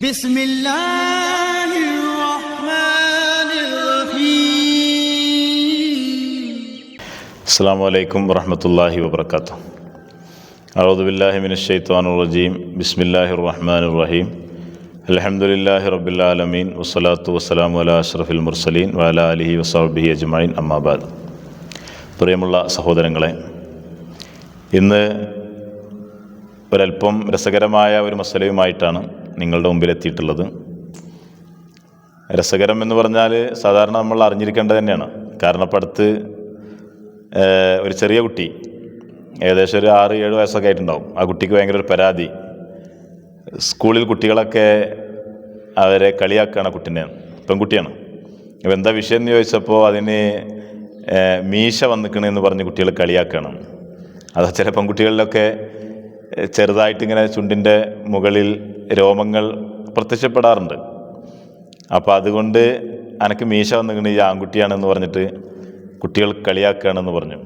بسم الله الرحمن الرحيم അസ്സാം വലൈക്കും വറഹമത്തല്ലാഹി വബർക്കാത്തു അറുദുബില്ലാഹി മിനഷൈത്വാനുറജീം ബിസ്മില്ലാഹി റഹ്മാൻ റഹീം അലഹമുല്ലാഹി റബ്ബുലാലമീൻ വസ്സലാത്തു വസ്സലാമു അല അഷ്റഫിൽ മുർസലീൻ വല അലിഹി വസാബിഹി അജ്മൈൻ അമ്മാബാദ് പ്രിയമുള്ള സഹോദരങ്ങളെ ഇന്ന് ഒരല്പം രസകരമായ ഒരു മസലയുമായിട്ടാണ് നിങ്ങളുടെ മുമ്പിൽ എത്തിയിട്ടുള്ളത് രസകരം എന്ന് പറഞ്ഞാൽ സാധാരണ നമ്മൾ അറിഞ്ഞിരിക്കേണ്ടത് തന്നെയാണ്. കാരണം ഇപ്പം അടുത്ത് ഒരു ചെറിയ കുട്ടി ഏകദേശം ഒരു ആറ് ഏഴ് വയസ്സൊക്കെ ആയിട്ടുണ്ടാവും. ആ കുട്ടിക്ക് ഭയങ്കര ഒരു പരാതി. സ്കൂളിൽ കുട്ടികളൊക്കെ അവരെ കളിയാക്കുകയാണ് കുട്ടിനെ. പെൺകുട്ടിയാണ്. അപ്പോൾ എന്താ വിഷയം എന്ന് ചോദിച്ചപ്പോൾ അതിന് മീശ വന്നിക്കണെന്ന് പറഞ്ഞ് കുട്ടികൾ കളിയാക്കുകയാണ് അത് ചില പെൺകുട്ടികളിലൊക്കെ ചെറുതായിട്ട് ഇങ്ങനെ ചുണ്ടിന്റെ മുകളിൽ രോമങ്ങൾ പ്രത്യക്ഷപ്പെടാറുണ്ട്. അപ്പോൾ അതുകൊണ്ട് അനക്ക് മീശ വന്നിങ്ങനെ ഈ ആൺകുട്ടിയാണെന്ന് പറഞ്ഞിട്ട് കുട്ടികൾ കളിയാക്കുകയാണെന്ന് പറഞ്ഞു.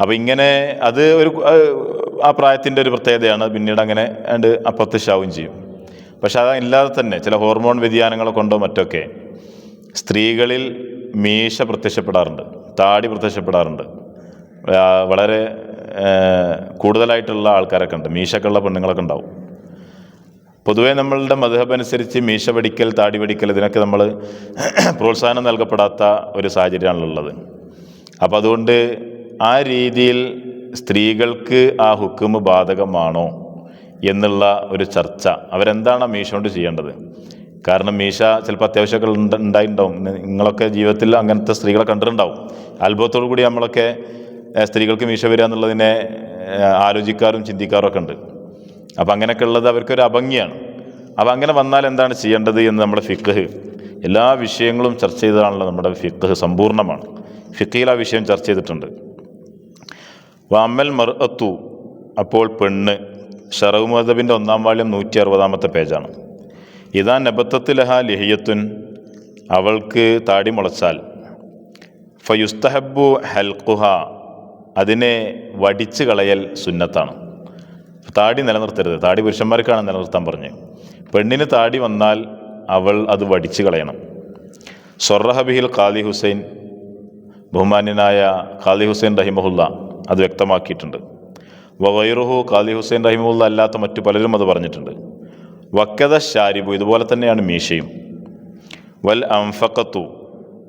അപ്പോൾ ഇങ്ങനെ അത് ഒരു ആ പ്രായത്തിന്റെ ഒരു പ്രത്യേകതയാണ്. പിന്നീട് അങ്ങനെ ആണ്ട് അപ്രത്യക്ഷാവുകയും ചെയ്യും. പക്ഷെ അതില്ലാതെ തന്നെ ചില ഹോർമോൺ വ്യതിയാനങ്ങളെ കൊണ്ടോ മറ്റൊക്കെ സ്ത്രീകളിൽ മീശ പ്രത്യക്ഷപ്പെടാറുണ്ട്. താടി പ്രത്യക്ഷപ്പെടാറുണ്ട്. വളരെ കൂടുതലായിട്ടുള്ള ആൾക്കാരൊക്കെ ഉണ്ട്. മീശക്കുള്ള പെണ്ണുങ്ങളൊക്കെ ഉണ്ടാവും. പൊതുവേ നമ്മളുടെ മധുഹബനുസരിച്ച് മീശ പഠിക്കൽ താടി പഠിക്കൽ ഇതിനൊക്കെ നമ്മൾ പ്രോത്സാഹനം നൽകപ്പെടാത്ത ഒരു സാഹചര്യമാണുള്ളത്. അപ്പോൾ അതുകൊണ്ട് ആ രീതിയിൽ സ്ത്രീകൾക്ക് ആ ഹുക്കുമ് ബാധകമാണോ എന്നുള്ള ഒരു ചർച്ച. അവരെന്താണ് മീശ കൊണ്ട് ചെയ്യേണ്ടത്? കാരണം മീശ ചിലപ്പോൾ അത്യാവശ്യമൊക്കെ ഉണ്ട് ഉണ്ടായിട്ടുണ്ടാവും. നിങ്ങളൊക്കെ ജീവിതത്തിൽ അങ്ങനത്തെ സ്ത്രീകളെ കണ്ടിട്ടുണ്ടാവും. അത്ഭുതത്തോടു കൂടി നമ്മളൊക്കെ സ്ത്രീകൾക്ക് മീശ വരിക എന്നുള്ളതിനെ ആലോചിക്കാറും ചിന്തിക്കാറും ഒക്കെ ഉണ്ട്. അപ്പം അങ്ങനെയൊക്കെ ഉള്ളത് അവർക്കൊരു അഭംഗിയാണ്. അപ്പം അങ്ങനെ വന്നാൽ എന്താണ് ചെയ്യേണ്ടത് എന്ന് നമ്മുടെ ഫിഖ് എല്ലാ വിഷയങ്ങളും ചർച്ച ചെയ്തതാണല്ലോ നമ്മുടെ ഫിഖ് സമ്പൂർണമാണ് ഫിഖയിൽ ആ വിഷയം ചർച്ച ചെയ്തിട്ടുണ്ട്. വാമൽ മർഅത്തു അപ്പോൾ പെണ്ണ് ഷറവ് മദബിന്റെ ഒന്നാം വാള്യം നൂറ്റി അറുപതാമത്തെ പേജാണ്. ഇതാ നബത്തത്തിലഹ ലിഹിയത്തുൻ അവൾക്ക് താടി മുളച്ചാൽ. ഫയുസ്തഹബു ഹൽക്കുഹ അതിനെ വടിച്ചു കളയൽ സുന്നത്താണ്. താടി നിലനിർത്തരുത്. താടി പുരുഷന്മാർക്കാണ് നിലനിർത്താൻ പറഞ്ഞ്. പെണ്ണിന് താടി വന്നാൽ അവൾ അത് വടിച്ചു കളയണം. സൊറഹബിഹിൽ ഖാലി ഹുസൈൻ ബഹുമാന്യനായ ഖാലി ഹുസൈൻ റഹിമഹുല്ല അത് വ്യക്തമാക്കിയിട്ടുണ്ട്. വൈറുഹു ഖാലി ഹുസൈൻ റഹിമഹുല്ല അല്ലാത്ത മറ്റു പലരും അത് പറഞ്ഞിട്ടുണ്ട്. വക്കത ഷാരിബു ഇതുപോലെ തന്നെയാണ് മീശയും. വൽ അംഫക്കത്തു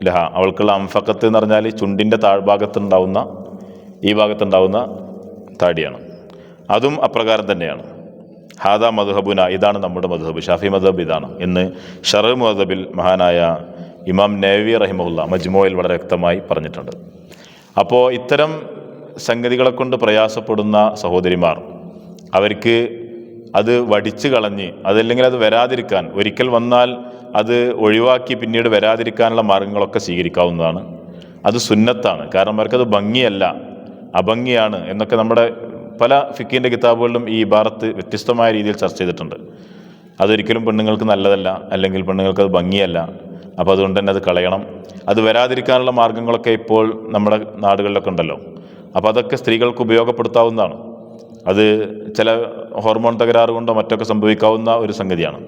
ലഹ അവൾക്കുള്ള അംഫക്കത്ത് എന്ന് പറഞ്ഞാൽ ചുണ്ടിന്റെ താഴ്ഭാഗത്തുണ്ടാവുന്ന ഈ ഭാഗത്തുണ്ടാവുന്ന താടിയാണ്. അതും അപ്രകാരം തന്നെയാണ്. ഹാദ മധുഹബുന ഇതാണ് നമ്മുടെ മധുഹബ് ഷാഫി മധബ് ഇതാണ്. എന്ന് ഷറ മധബിൽ മഹാനായ ഇമാം നേവി റഹിമുല്ല മജ്മോയിൽ വളരെ വ്യക്തമായി പറഞ്ഞിട്ടുണ്ട്. അപ്പോൾ ഇത്തരം സംഗതികളെ കൊണ്ട് പ്രയാസപ്പെടുന്ന സഹോദരിമാർ അവർക്ക് അത് വടിച്ചു കളഞ്ഞ് അതല്ലെങ്കിൽ അത് വരാതിരിക്കാൻ ഒരിക്കൽ വന്നാൽ അത് ഒഴിവാക്കി പിന്നീട് വരാതിരിക്കാനുള്ള മാർഗങ്ങളൊക്കെ സ്വീകരിക്കാവുന്നതാണ്. അത് സുന്നത്താണ്. കാരണം അവർക്കത് ഭംഗിയല്ല അഭംഗിയാണ് എന്നൊക്കെ നമ്മുടെ പല ഫിക്കിന്റെ കിതാബുകളിലും ഈ ഇബാറത്ത് വ്യത്യസ്തമായ രീതിയിൽ ചർച്ച ചെയ്തിട്ടുണ്ട്. അതൊരിക്കലും പെണ്ണുങ്ങൾക്ക് നല്ലതല്ല അല്ലെങ്കിൽ പെണ്ണുങ്ങൾക്ക് അത് ഭംഗിയല്ല. അപ്പോൾ അതുകൊണ്ട് തന്നെ അത് കളയണം. അത് വരാതിരിക്കാനുള്ള മാർഗങ്ങളൊക്കെ ഇപ്പോൾ നമ്മുടെ നാടുകളിലൊക്കെ ഉണ്ടല്ലോ. അപ്പോൾ അതൊക്കെ സ്ത്രീകൾക്ക് ഉപയോഗപ്പെടുത്താവുന്നതാണ്. അത് ചില ഹോർമോൺ തകരാറ് കൊണ്ടോ മറ്റൊക്കെ സംഭവിക്കാവുന്ന ഒരു സംഗതിയാണ്.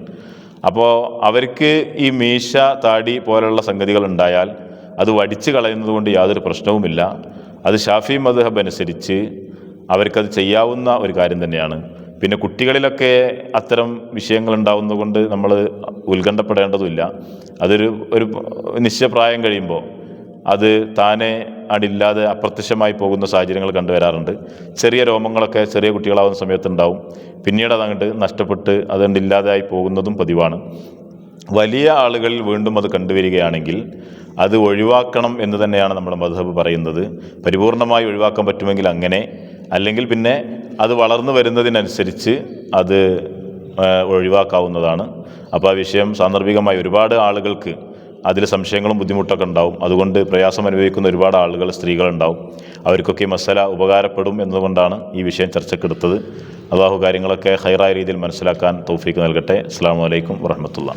അപ്പോൾ അവർക്ക് ഈ മീശ താടി പോലുള്ള സംഗതികൾ ഉണ്ടായാൽ അത് വടിച്ചു കളയുന്നത് കൊണ്ട് യാതൊരു പ്രശ്നവുമില്ല. അത് ഷാഫി മദ്ഹബ് അനുസരിച്ച് അവർക്കത് ചെയ്യാവുന്ന ഒരു കാര്യം തന്നെയാണ്. പിന്നെ കുട്ടികളിലൊക്കെ അത്തരം വിഷയങ്ങൾ ഉണ്ടാവുന്നതുകൊണ്ട് നമ്മൾ ഉത്കണ്ഠപ്പെടേണ്ടതുമില്ല. അതൊരു ഒരു നിശ്ചയപ്രായം കഴിയുമ്പോൾ അത് താനെ അടില്ലാതെ അപ്രത്യക്ഷമായി പോകുന്ന സാഹചര്യങ്ങൾ കണ്ടുവരാറുണ്ട് ചെറിയ രോമങ്ങളൊക്കെ ചെറിയ കുട്ടികളാവുന്ന സമയത്തുണ്ടാവും. പിന്നീട് അതങ്ങോട്ട് നഷ്ടപ്പെട്ട് അതുകൊണ്ട് പോകുന്നതും പതിവാണ്. വലിയ ആളുകളിൽ വീണ്ടും അത് കണ്ടുവരികയാണെങ്കിൽ അത് ഒഴിവാക്കണം എന്ന് തന്നെയാണ് നമ്മുടെ മധബ് പറയുന്നത്. പരിപൂർണമായി ഒഴിവാക്കാൻ പറ്റുമെങ്കിൽ അങ്ങനെ അല്ലെങ്കിൽ പിന്നെ അത് വളർന്നു വരുന്നതിനനുസരിച്ച് അത് ഒഴിവാക്കാവുന്നതാണ്. അപ്പോൾ ആ വിഷയം സാന്ദർഭികമായി ഒരുപാട് ആളുകൾക്ക് അതിൽ സംശയങ്ങളും ബുദ്ധിമുട്ടൊക്കെ ഉണ്ടാവും. അതുകൊണ്ട് പ്രയാസം അനുഭവിക്കുന്ന ഒരുപാട് ആളുകൾ സ്ത്രീകളുണ്ടാവും. അവർക്കൊക്കെ ഈ മസല ഉപകാരപ്പെടും എന്നതുകൊണ്ടാണ് ഈ വിഷയം ചർച്ചക്കെടുത്തത്. അള്ളാഹു കാര്യങ്ങളൊക്കെ ഹൈറായ രീതിയിൽ മനസ്സിലാക്കാൻ തൗഫീക്ക് നൽകട്ടെ. അസ്സാം വലൈക്കും വറഹമത്തുള്ള